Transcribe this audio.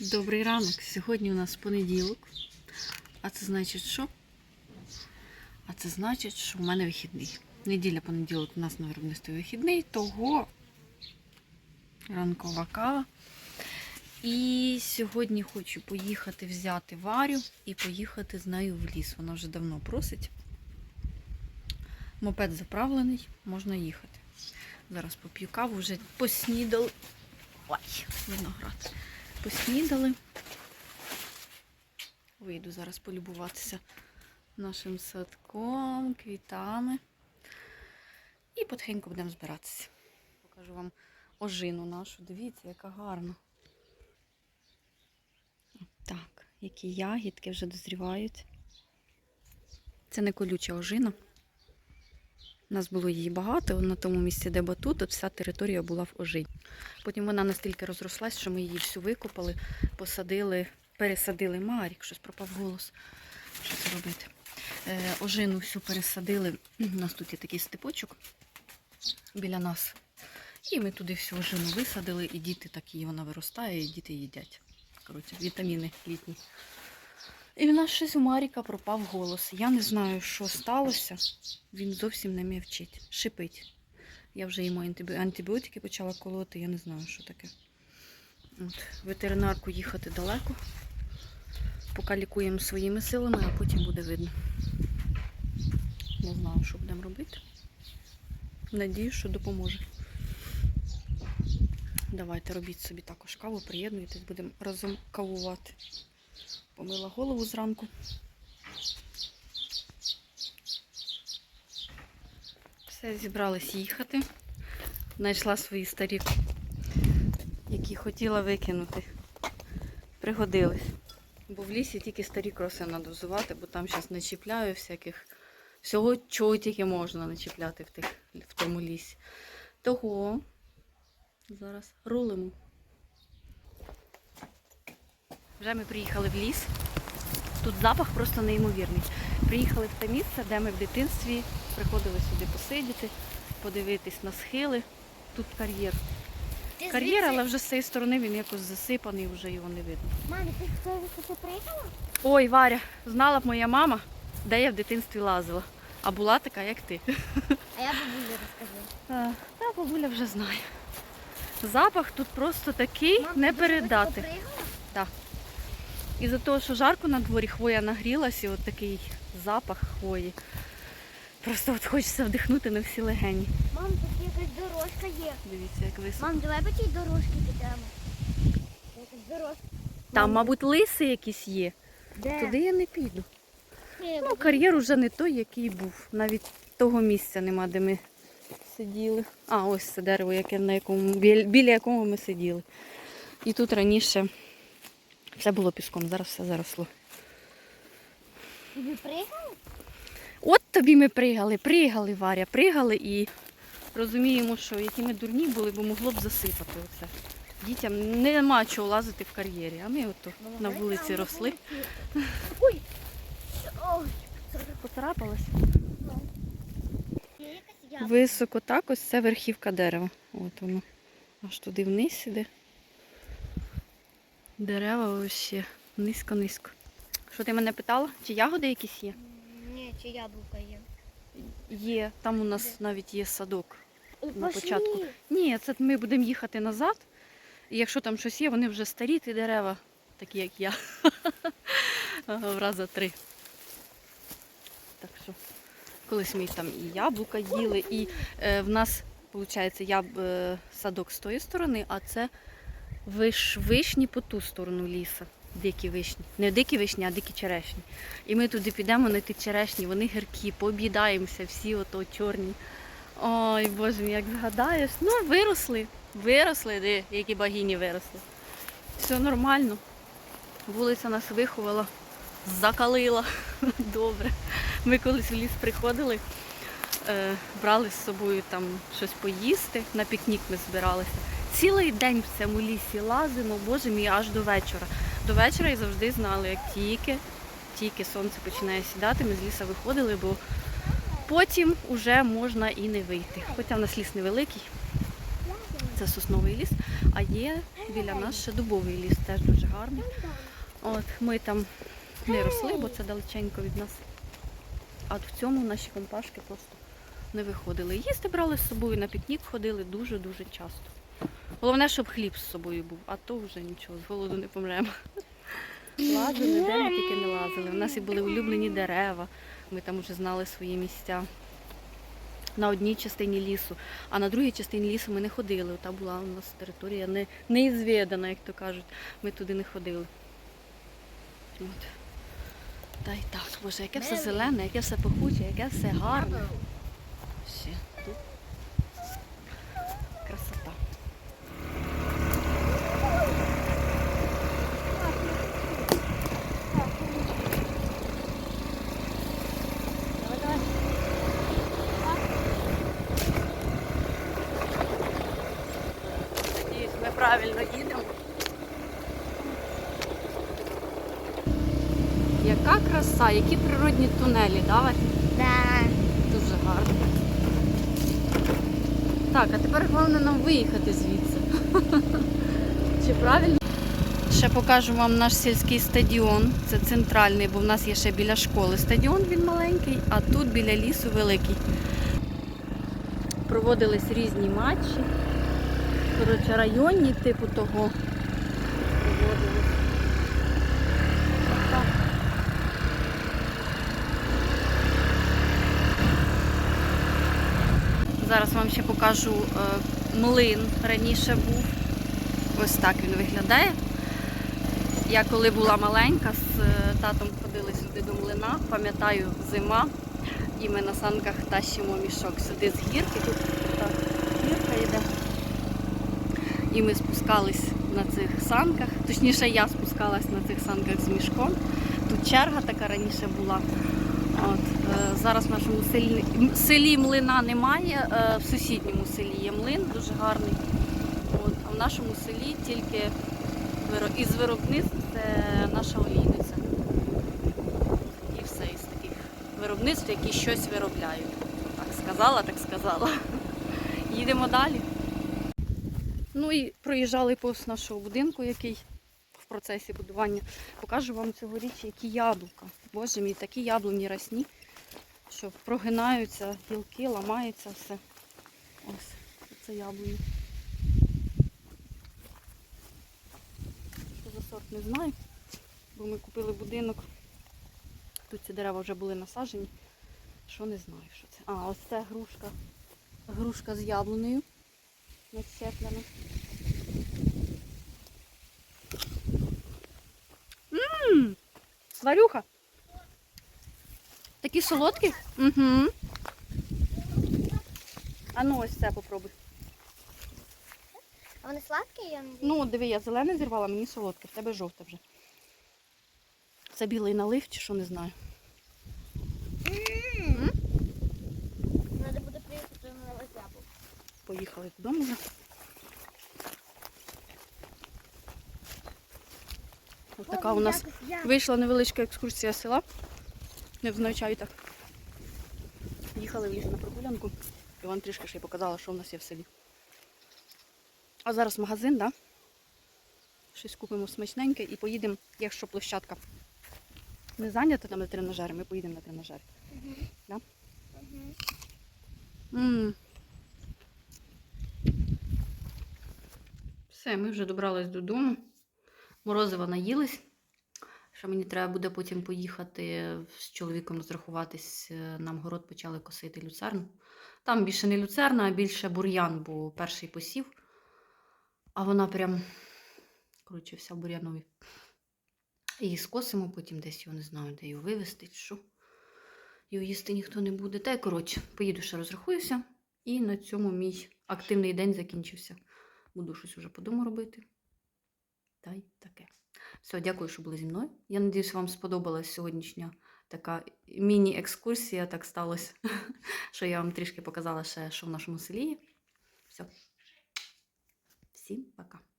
Добрий ранок. Сьогодні у нас понеділок. А це значить що? А це значить, що в мене вихідний. Неділя понеділок у нас на виробництві вихідний, того ранкова кава. І сьогодні хочу поїхати взяти Варю і поїхати з нею в ліс. Вона вже давно просить. Мопед заправлений, можна їхати. Зараз поп'ю каву, вже поснідали. Ой, виноград. Поснідали. Вийду зараз полюбуватися нашим садком, квітами. І потихеньку будемо збиратися. Покажу вам ожину нашу. Дивіться, яка гарна. Так, які ягідки вже дозрівають. Це не колюча ожина. У нас було її багато на тому місці, де батут, тут вся територія була в ожині. Потім вона настільки розрослась, що ми її всю викопали, посадили, пересадили Марік, щось пропав голос. Що це робити? Е, ожину всю пересадили. У нас тут є такий степочок біля нас. І ми туди всю ожину висадили, і діти так її вона виростає, і діти їдять. Коротше, вітаміни літні. І в нас щось у Маріка пропав голос. Я не знаю, що сталося. Він зовсім не вміє вчить. Шипить. Я вже йому антибіотики почала колоти, я не знаю, що таке. От. Ветеринарку їхати далеко. Поки лікуємо своїми силами, а потім буде видно. Не знаю, що будемо робити. Надію, що допоможе. Давайте робіть собі також каву, приєднуйтесь, будемо разом кавувати. Помила голову зранку. Все, зібрались їхати. Знайшла свої старі, які хотіла викинути. Пригодились. Бо в лісі тільки старі кроси треба взувати, бо там зараз начіпляю всяких всього, чого тільки можна начіпляти в, тих, в тому лісі. Того зараз рулимо. Вже ми приїхали в ліс. Тут запах просто неймовірний. Приїхали в те місце, де ми в дитинстві приходили сюди посидіти, подивитись на схили. Тут кар'єр. Кар'єр, але вже з цієї сторони він якось засипаний, вже його не видно. Мамі, ти хто приїхала? Ой, Варя, знала б моя мама, де я в дитинстві лазила. А була така, як ти. А я бабулі розкажу. А, Та бабуля вже знає. Запах тут просто такий Мам, не ти передати. приїхала? І за того, що жарко на дворі, хвоя нагрілась, і от такий запах хвої. Просто от хочеться вдихнути на всі легені. Мам, тут якась дорожка є. Дивіться, як високо. Мам, давай по тій дорожці підемо. Якась дорожка. Там, мабуть, лиси якісь є. Де? Туди я не піду. Ні, Ну, кар'єр уже не той, який був. Навіть того місця нема, де ми сиділи. А, ось це дерево, яке, на якому, біля якого ми сиділи. І тут раніше все було піском, зараз все заросло. Ви приїхали? От тобі ми пригали, пригали, Варя, пригали і розуміємо, що які ми дурні були, бо могло б засипати оце. Дітям нема чого лазити в кар'єрі, а ми ото на вулиці росли. Ой! Ой! Поцарапалась. Яблука. Високо так, ось це верхівка дерева. От воно. Аж туди вниз іде. Дерева ще низько-низько. Що ти мене питала? Чи ягоди якісь є? Ні, чи яблука є. Є. Там у нас навіть є садок. На пошли. початку. Ні, це ми будемо їхати назад. І якщо там щось є, вони вже старі, ті дерева, такі як я. В раза три. Так що колись ми там і яблука їли, і е, в нас, виходить, яб, е, садок з тої сторони, а це виш, вишні по ту сторону лісу. Дикі вишні. Не дикі вишні, а дикі черешні. І ми туди підемо на ті черешні, вони гіркі, пооб'їдаємося, всі ото чорні. Ой, боже мій, як згадаєш. Ну, виросли, виросли, де, які багіні виросли. Все нормально. Вулиця нас виховала, закалила. Добре. Ми колись в ліс приходили, е, брали з собою там щось поїсти, на пікнік ми збиралися. Цілий день в цьому лісі лазимо, боже мій, аж до вечора. До вечора і завжди знали, як тільки, тільки сонце починає сідати, ми з лісу виходили, бо потім вже можна і не вийти. Хоча в нас ліс невеликий. це сосновий ліс, а є біля нас ще дубовий ліс, теж дуже гарний. От ми там не росли, бо це далеченько від нас. А в цьому наші компашки просто не виходили. Їсти брали з собою, на пікнік ходили дуже-дуже часто. Головне, щоб хліб з собою був, а то вже нічого, з голоду не помремо. Лазили, де ми тільки не лазили. У нас і були улюблені дерева, ми там вже знали свої місця. На одній частині лісу, а на другій частині лісу ми не ходили. Та була у нас територія не, неізвідана, як то кажуть. Ми туди не ходили. От. Та й так, боже, яке все зелене, яке все пахуче, яке все гарне. Ще тут красота. Надіюсь, ми правильно їдемо. Яка краса, які природні тунелі, да? Да. Дуже гарно. Так, а тепер головне нам виїхати звідси. Чи правильно? Ще покажу вам наш сільський стадіон. Це центральний, бо в нас є ще біля школи стадіон, він маленький, а тут біля лісу великий. Проводились різні матчі. Коротше, районні, типу того. Зараз вам ще покажу е, млин раніше був. Ось так він виглядає. Я коли була маленька, з е, татом ходили сюди до млина, пам'ятаю, зима, і ми на санках тащимо мішок сюди з гірки. Тут так, гірка йде. І ми спускались на цих санках. Точніше, я спускалась на цих санках з мішком. Тут черга така раніше була. От, е, зараз в нашому селі, селі млина немає, е, в сусідньому селі є млин, дуже гарний. От, а в нашому селі тільки із виробництв це наша олійниця. І все із таких виробництв, які щось виробляють. Так сказала, так сказала. Їдемо далі. Ну і проїжджали повз нашого будинку, який в процесі будування. Покажу вам цьогоріч, які яблука. Боже мій, такі яблуні росні, що прогинаються гілки, ламається все. Ось, це яблуні. Що за сорт, не знаю. Бо ми купили будинок. Тут ці дерева вже були насаджені. Що не знаю, що це. А, ось це грушка. Грушка з яблунею. Нацеплена. Ммм, сварюха. Такі солодкі? Угу. А ну ось це попробуй. А вони сладкі? Я не Ну, диви, я зелене зірвала, мені солодке, в тебе жовте вже. Це білий налив чи що не знаю. М? Треба буде приїхати на розябу. Поїхали додому вже. Ось така у нас вийшла невеличка екскурсія села. Невзначай так. Їхали в ліс на прогулянку. І вам трішки ще й показала, що в нас є в селі. А зараз магазин, да? Щось купимо смачненьке і поїдемо, якщо площадка не зайнята там на тренажери, ми поїдемо на тренажери. Да? М. Все, ми вже добрались додому. Морозива наїлись. Що мені треба буде потім поїхати з чоловіком розрахуватись. е, Нам город почали косити люцерну. Там більше не люцерна, а більше бур'ян, бо перший посів. А вона прям, коротше, вся в бур'янові. Її скосимо, потім десь його не знаю, де його вивезти, що. Його їсти ніхто не буде. Та й коротше, поїду ще розрахуюся. І на цьому мій активний день закінчився. Буду щось уже по дому робити. Та й таке. Все, дякую, що були зі мною. Я надіюсь, вам сподобалась сьогоднішня така міні-екскурсія. Так сталося, що я вам трішки показала ще, що в нашому селі є. Все. Всім пока.